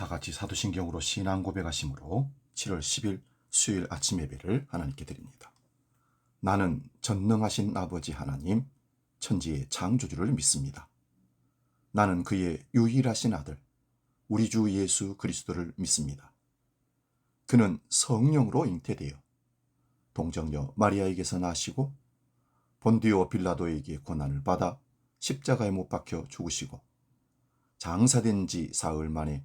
다 같이 사도신경으로 신앙 고백하심으로 7월 10일 수요일 아침 예배를 하나님께 드립니다. 나는 전능하신 아버지 하나님, 천지의 창조주를 믿습니다. 나는 그의 유일하신 아들, 우리 주 예수 그리스도를 믿습니다. 그는 성령으로 잉태되어 동정녀 마리아에게서 나시고 본디오 빌라도에게 고난을 받아 십자가에 못 박혀 죽으시고 장사된 지 사흘 만에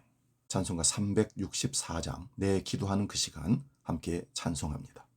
찬송가 364장 내 기도하는 그 시간 함께 찬송합니다.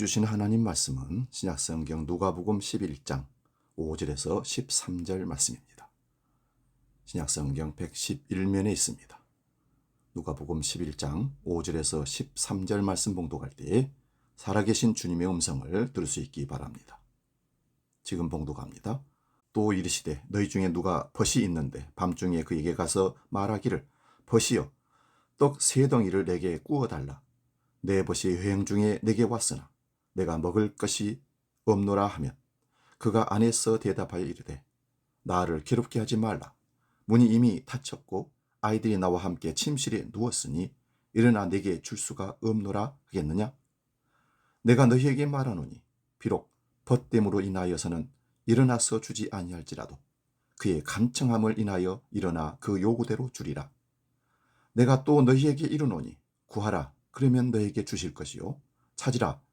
주신 하나님 말씀은 신약성경 누가복음 11장 5절에서 13절 말씀입니다. 신약성경 111면에 있습니다. 누가복음 11장 5절에서 13절 말씀 봉독할 때 살아계신 주님의 음성을 들을 수 있기 바랍니다. 지금 봉독합니다. 또 이르시되 너희 중에 누가 벗이 있는데 밤중에 그에게 가서 말하기를 벗이여 떡 세 덩이를 내게 구워 달라 내 벗이 여행 중에 내게 왔으나 내가 먹을 것이 없노라 하면 그가 안에서 대답하여 이르되 나를 괴롭게 하지 말라. 문이 이미 닫혔고 아이들이 나와 함께 침실에 누웠으니 일어나 내게 줄 수가 없노라 하겠느냐? 내가 너희에게 말하노니 비록 벗됨으로 인하여서는 일어나서 주지 아니할지라도 그의 간청함을 인하여 일어나 그 요구대로 주리라. 내가 또 너희에게 이르노니 구하라. 그러면 너에게 주실 것이요. 찾으라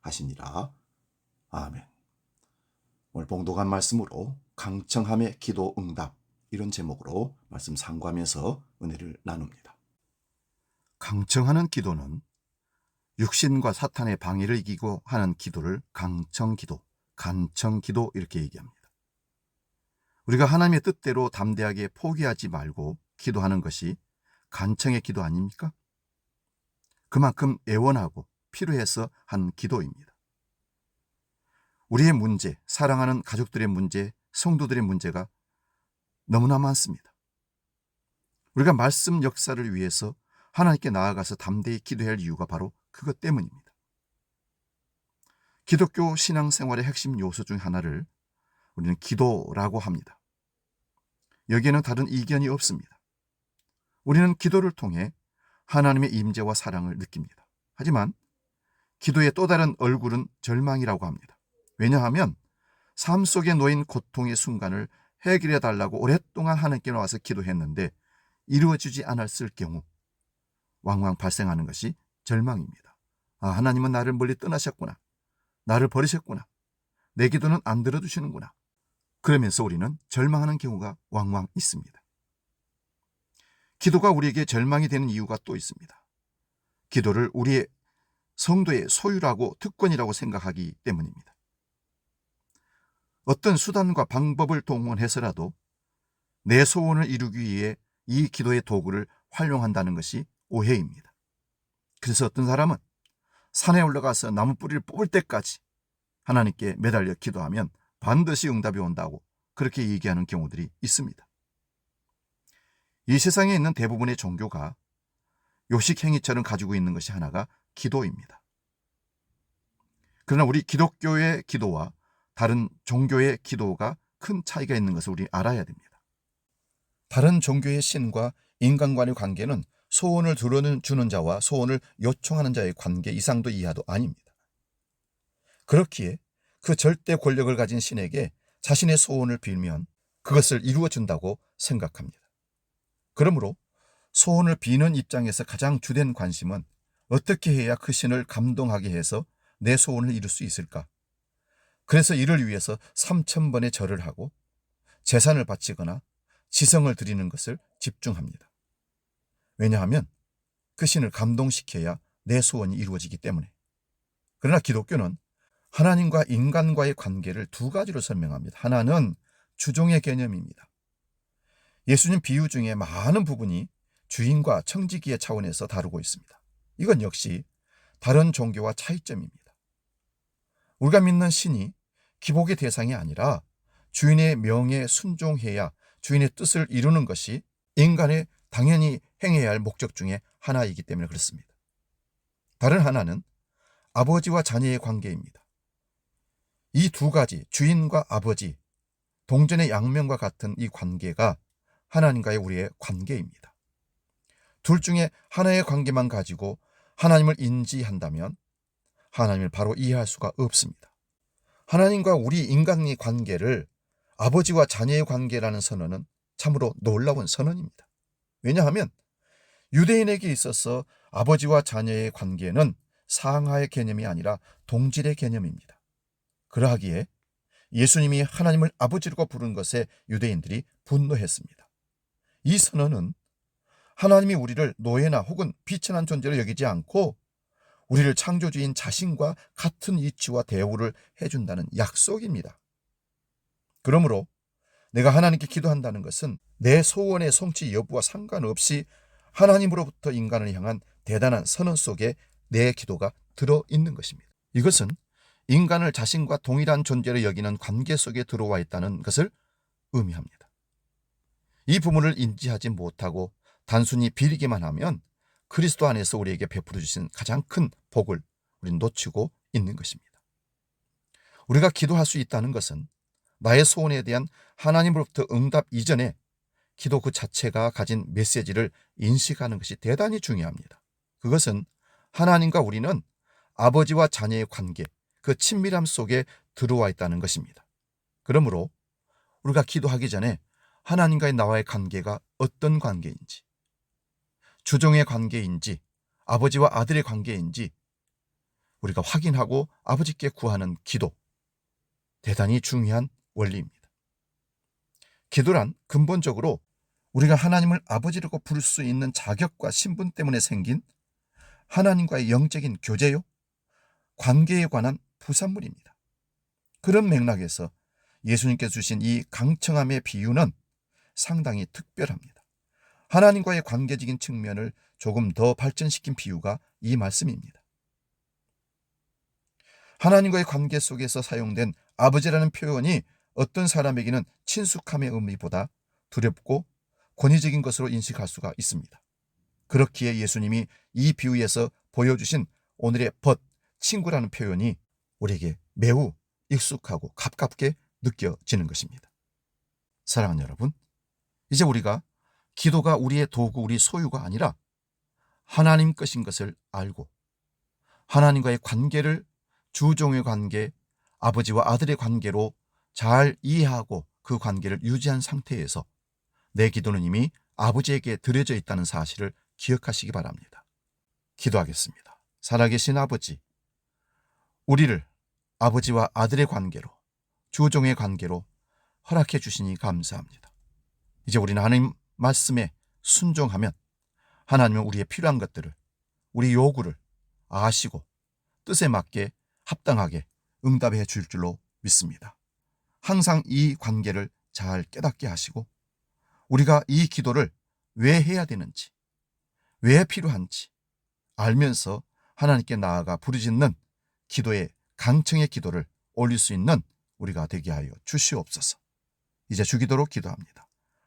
하시니라. 아멘. 오늘 봉독한 말씀으로 강청함의 기도 응답 이런 제목으로 말씀 상고하면서 은혜를 나눕니다. 강청하는 기도는 육신과 사탄의 방해를 이기고 하는 기도를 강청 기도, 간청 기도 이렇게 얘기합니다. 우리가 하나님의 뜻대로 담대하게 포기하지 말고 기도하는 것이 간청의 기도 아닙니까? 그만큼 애원하고 필요해서 한 기도입니다. 우리의 문제, 사랑하는 가족들의 문제, 성도들의 문제가 너무나 많습니다. 우리가 말씀 역사를 위해서 하나님께 나아가서 담대히 기도해야 할 이유가 바로 그것 때문입니다. 기독교 신앙생활의 핵심 요소 중 하나를 우리는 기도라고 합니다. 여기에는 다른 이견이 없습니다. 우리는 기도를 통해 하나님의 임재와 사랑을 느낍니다. 하지만 기도의 또 다른 얼굴은 절망이라고 합니다. 왜냐하면 삶 속에 놓인 고통의 순간을 해결해 달라고 오랫동안 하나님께 나와서 기도했는데 이루어지지 않았을 경우 왕왕 발생하는 것이 절망입니다. 아, 하나님은 나를 멀리 떠나셨구나. 나를 버리셨구나. 내 기도는 안 들어주시는구나. 그러면서 우리는 절망하는 경우가 왕왕 있습니다. 기도가 우리에게 절망이 되는 이유가 또 있습니다. 기도를 우리의 성도의 소유라고 특권이라고 생각하기 때문입니다. 어떤 수단과 방법을 동원해서라도 내 소원을 이루기 위해 이 기도의 도구를 활용한다는 것이 오해입니다. 그래서 어떤 사람은 산에 올라가서 나무 뿌리를 뽑을 때까지 하나님께 매달려 기도하면 반드시 응답이 온다고 그렇게 얘기하는 경우들이 있습니다. 이 세상에 있는 대부분의 종교가 요식 행위처럼 가지고 있는 것이 하나가 기도입니다. 그러나 우리 기독교의 기도와 다른 종교의 기도가 큰 차이가 있는 것을 우리 알아야 됩니다. 다른 종교의 신과 인간 간의 관계는 소원을 들어주는 자와 소원을 요청하는 자의 관계 이상도 이하도 아닙니다. 그렇기에 그 절대 권력을 가진 신에게 자신의 소원을 빌면 그것을 이루어 준다고 생각합니다. 그러므로 소원을 비는 입장에서 가장 주된 관심은 어떻게 해야 그 신을 감동하게 해서 내 소원을 이룰 수 있을까? 그래서 이를 위해서 3천 번의 절을 하고 재산을 바치거나 지성을 드리는 것을 집중합니다. 왜냐하면 그 신을 감동시켜야 내 소원이 이루어지기 때문에. 그러나 기독교는 하나님과 인간과의 관계를 두 가지로 설명합니다. 하나는 주종의 개념입니다. 예수님 비유 중에 많은 부분이 주인과 청지기의 차원에서 다루고 있습니다. 이건 역시 다른 종교와 차이점입니다. 우리가 믿는 신이 기복의 대상이 아니라 주인의 명에 순종해야 주인의 뜻을 이루는 것이 인간의 당연히 행해야 할 목적 중에 하나이기 때문에 그렇습니다. 다른 하나는 아버지와 자녀의 관계입니다. 이 두 가지, 주인과 아버지, 동전의 양면과 같은 이 관계가 하나님과의 우리의 관계입니다. 둘 중에 하나의 관계만 가지고 하나님을 인지한다면 하나님을 바로 이해할 수가 없습니다. 하나님과 우리 인간의 관계를 아버지와 자녀의 관계라는 선언은 참으로 놀라운 선언입니다. 왜냐하면 유대인에게 있어서 아버지와 자녀의 관계는 상하의 개념이 아니라 동질의 개념입니다. 그러하기에 예수님이 하나님을 아버지라고 부른 것에 유대인들이 분노했습니다. 이 선언은 하나님이 우리를 노예나 혹은 비천한 존재로 여기지 않고 우리를 창조주인 자신과 같은 이치와 대우를 해준다는 약속입니다. 그러므로 내가 하나님께 기도한다는 것은 내 소원의 성취 여부와 상관없이 하나님으로부터 인간을 향한 대단한 선언 속에 내 기도가 들어 있는 것입니다. 이것은 인간을 자신과 동일한 존재로 여기는 관계 속에 들어와 있다는 것을 의미합니다. 이 부분을 인지하지 못하고 단순히 비리기만 하면 그리스도 안에서 우리에게 베풀어 주신 가장 큰 복을 우리는 놓치고 있는 것입니다. 우리가 기도할 수 있다는 것은 나의 소원에 대한 하나님으로부터 응답 이전에 기도 그 자체가 가진 메시지를 인식하는 것이 대단히 중요합니다. 그것은 하나님과 우리는 아버지와 자녀의 관계, 그 친밀함 속에 들어와 있다는 것입니다. 그러므로 우리가 기도하기 전에 하나님과의 나와의 관계가 어떤 관계인지, 주종의 관계인지, 아버지와 아들의 관계인지 우리가 확인하고 아버지께 구하는 기도, 대단히 중요한 원리입니다. 기도란 근본적으로 우리가 하나님을 아버지라고 부를 수 있는 자격과 신분 때문에 생긴 하나님과의 영적인 교제요, 관계에 관한 부산물입니다. 그런 맥락에서 예수님께서 주신 이 강청함의 비유는 상당히 특별합니다. 하나님과의 관계적인 측면을 조금 더 발전시킨 비유가 이 말씀입니다. 하나님과의 관계 속에서 사용된 아버지라는 표현이 어떤 사람에게는 친숙함의 의미보다 두렵고 권위적인 것으로 인식할 수가 있습니다. 그렇기에 예수님이 이 비유에서 보여주신 오늘의 벗, 친구라는 표현이 우리에게 매우 익숙하고 가깝게 느껴지는 것입니다. 사랑하는 여러분, 이제 우리가 기도가 우리의 도구, 우리 소유가 아니라 하나님 것인 것을 알고 하나님과의 관계를 주종의 관계, 아버지와 아들의 관계로 잘 이해하고 그 관계를 유지한 상태에서 내 기도는 이미 아버지에게 드려져 있다는 사실을 기억하시기 바랍니다. 기도하겠습니다. 살아계신 아버지, 우리를 아버지와 아들의 관계로, 주종의 관계로 허락해 주시니 감사합니다. 이제 우리는 하나님 말씀에 순종하면 하나님은 우리의 필요한 것들을, 우리 요구를 아시고 뜻에 맞게 합당하게 응답해 줄 줄로 믿습니다. 항상 이 관계를 잘 깨닫게 하시고 우리가 이 기도를 왜 해야 되는지, 왜 필요한지 알면서 하나님께 나아가 부르짖는 기도의 강청의 기도를 올릴 수 있는 우리가 되게 하여 주시옵소서. 이제 주기도로 기도합니다.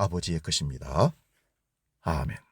아버지의 것입니다. 아멘.